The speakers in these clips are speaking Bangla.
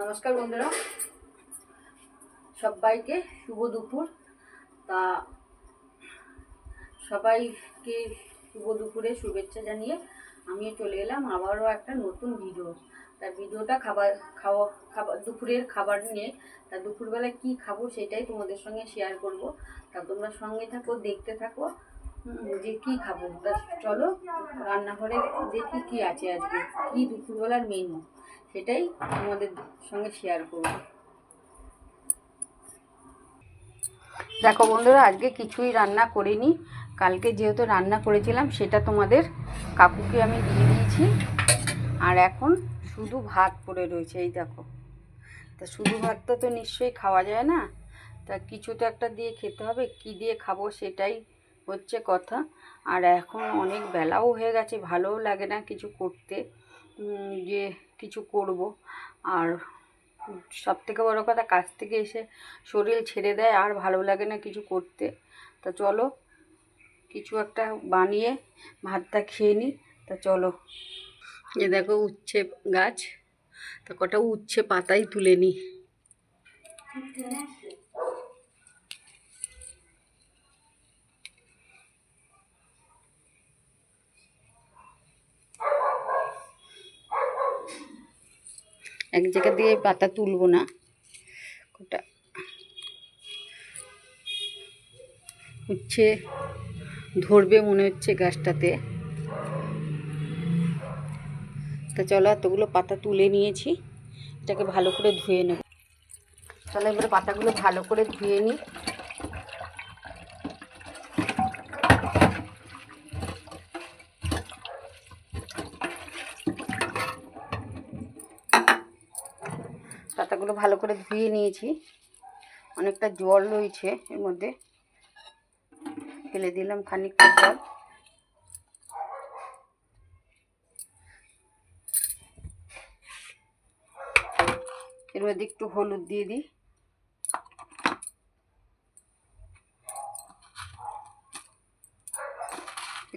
নমস্কার বন্ধুরা। সবাইকে শুভ দুপুর। তা সবাইকে শুভ দুপুরে শুভেচ্ছা জানিয়ে আমিও চলে এলাম আবারও একটা নতুন ভিডিও। তা ভিডিওটা খাবার খাওয়া, খাবার, দুপুরের খাবার নিয়ে, তা দুপুরবেলা কি খাব সেটাই তোমাদের সঙ্গে শেয়ার করব। তা তোমরা সঙ্গে থাকো, দেখতে থাকো। যে কি খাব? তা চলো, রান্নাঘরে দেখি কি আছে আজকে? কি দুপুরবেলার মেনু সেটাই তোমাদের সঙ্গে শেয়ার করব। দেখো বন্ধুরা, আজকে কিছুই রান্না করিনি। কালকে যেহেতু রান্না করেছিলাম, সেটা তোমাদের কাকুকে আমি দিয়ে দিয়েছি। আর এখন শুধু ভাত পড়ে রয়েছে, এই দেখো। তা শুধু ভাতটা তো নিশ্চয়ই খাওয়া যায় না? তা কিছু তো একটা দিয়ে খেতে হবে, কি দিয়ে খাব সেটাই হচ্ছে কথা। আর এখন অনেক বেলাও হয়ে গেছে, ভালোও লাগে না কিছু করতে। যে কিছু করব। আর সব থেকে বড়ো কথা, কাজ থেকে এসে শরীর ছেড়ে দেয়, আর ভালো লাগে না কিছু করতে। তা চলো, কিছু একটা বানিয়ে ভাতটা খেয়ে নিই। তা চলো, এ দেখো উচ্ছে গাছ। তা কটা উচ্ছে পাতাই তুলে নিই। এক জায়গা দিয়ে পাতা তুলবো না। ওটা হচ্ছে, ধরবে মনে হচ্ছে গাছটাতে। তা চলো এতগুলো পাতা তুলে নিয়েছি, এটাকে ভালো করে ধুয়ে নেব। চলো এবারে পাতাগুলো ভালো করে ধুয়ে নিই। পাতাগুলো ভালো করে ধুয়ে নিয়েছি। অনেকটা জল রয়েছে এর মধ্যে। ফেলে দিলাম খানিকটা জল। এর মধ্যে একটু হলুদ দিয়ে দিই।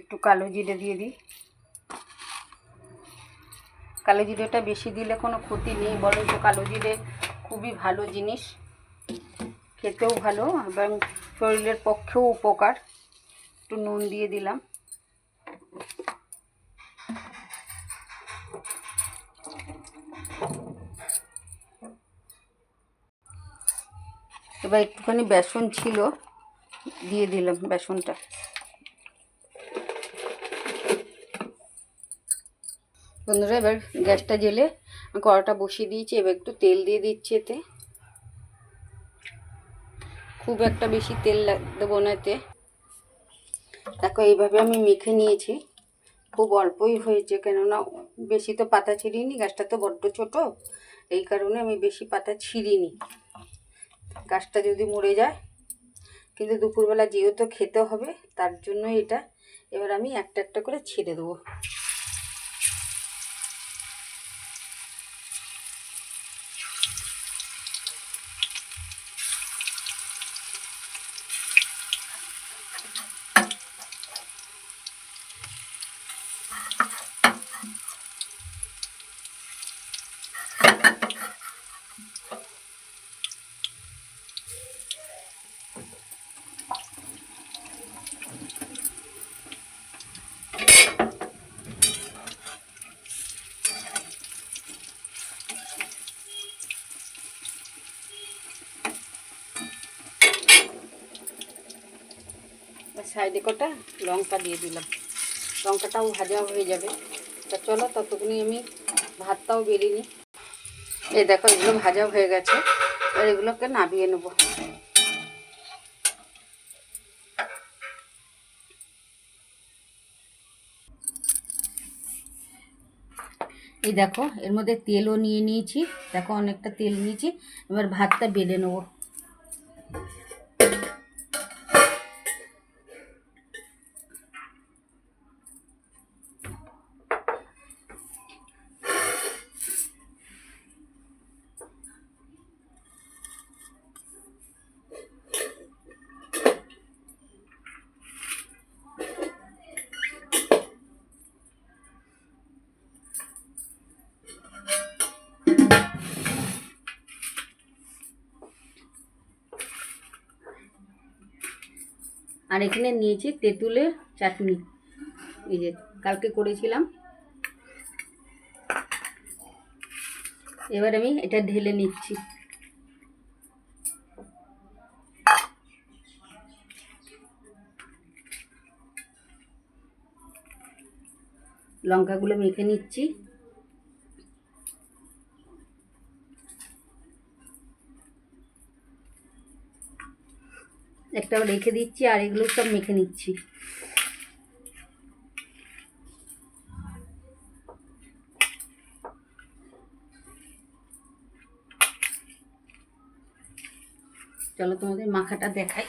একটু কালো জিরে দিয়ে দিই। কালো জিরেটা বেশি দিলে কোনো ক্ষতি নেই তো কালো জিরে খুবই ভালো জিনিস। খেতেও ভালো এবং শরীরের পক্ষেও উপকার। একটু নুন দিয়ে দিলাম। এবার একটুখানি বেসন ছিল, দিয়ে দিলাম বেসনটা। বন্ধুরা, এবার গ্যাসটা জেলে কড়াটা বসিয়ে দিয়েছি, এবার একটু তেল দিয়ে দিচ্ছি এতে। খুব একটা বেশি তেল দেবো না এতে। দেখো, এইভাবে আমি মেখে নিয়েছি। খুব অল্পই হয়েছে, কেননা বেশি তো পাতা ছিঁড়িনি, গাছটা তো বড্ড ছোট, এই কারণে আমি বেশি পাতা ছিঁড়িনি। গাছটা যদি মরে যায়, কিন্তু দুপুরবেলা যেহেতু খেতে হবে, তার জন্য এটা এবার আমি একটা একটা করে ছেড়ে দেবো। সাইডে কটা? লঙ্কা দিয়ে দিলাম। লঙ্কাটাও ভাজা হয়ে যাবে। তা চলো, ততক্ষণি আমি ভাতটাও বেরিয়ে নিই। এই দেখো, এগুলো ভাজা হয়ে গেছে। আর এগুলোকে নাবিয়ে নেব। এই দেখো, এর মধ্যে তেলও নিয়ে নিয়েছি। দেখো, অনেকটা তেল নিয়েছি। এবার ভাতটা বেড়ে নেব। আর এখানে নিয়েছি তেঁতুলের চাটনি। এই যে কালকে করেছিলাম। এবার আমি এটা ঢেলে নিচ্ছি। লঙ্কাগুলো মেখে নিচ্ছি। একটা রেখে দিচ্ছি আর এগুলো সব মেখে নিচ্ছি। চলো তোমাদের মাখাটা দেখাই।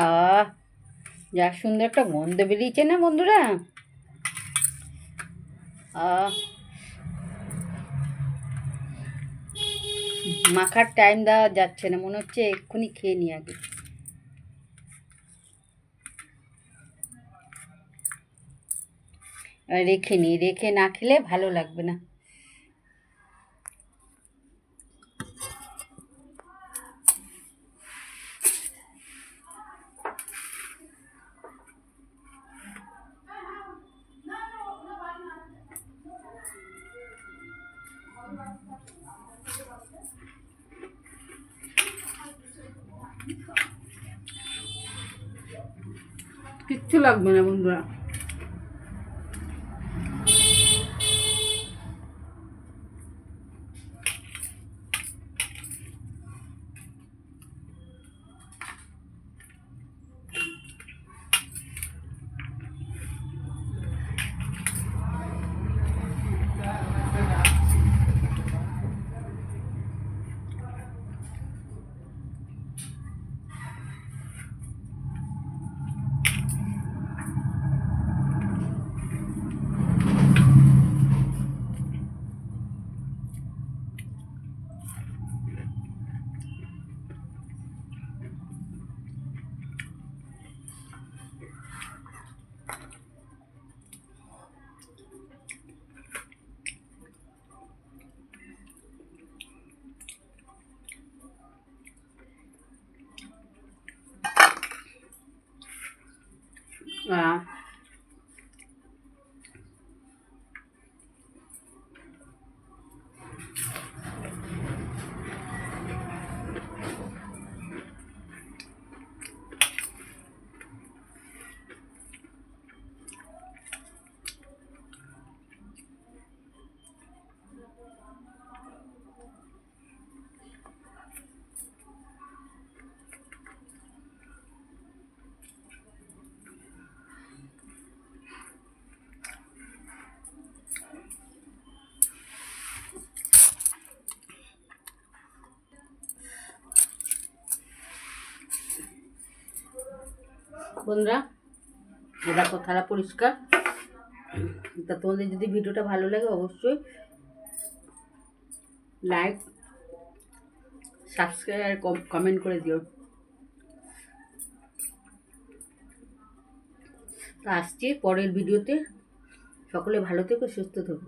আহ, যা সুন্দর একটা গন্ধ বেরিয়েছে না বন্ধুরা? মাখার টাইম দেওয়া যাচ্ছে না, মনে হচ্ছে এক্ষুনি খেয়ে নি আগে। রেখে নি রেখে না খেলে ভালো লাগবে না। কিচ্ছু লাগবে না বন্ধুরা। আহ বন্ধুরা দেখো থালা পরিষ্কার। তা তোমাদের যদি ভিডিওটা ভালো লাগে, অবশ্যই লাইক সাবস্ক্রাইব আর কমেন্ট করে দিও। তা আসছি পরের ভিডিওতে। সকলে ভালো থেকো, সুস্থ থেকো।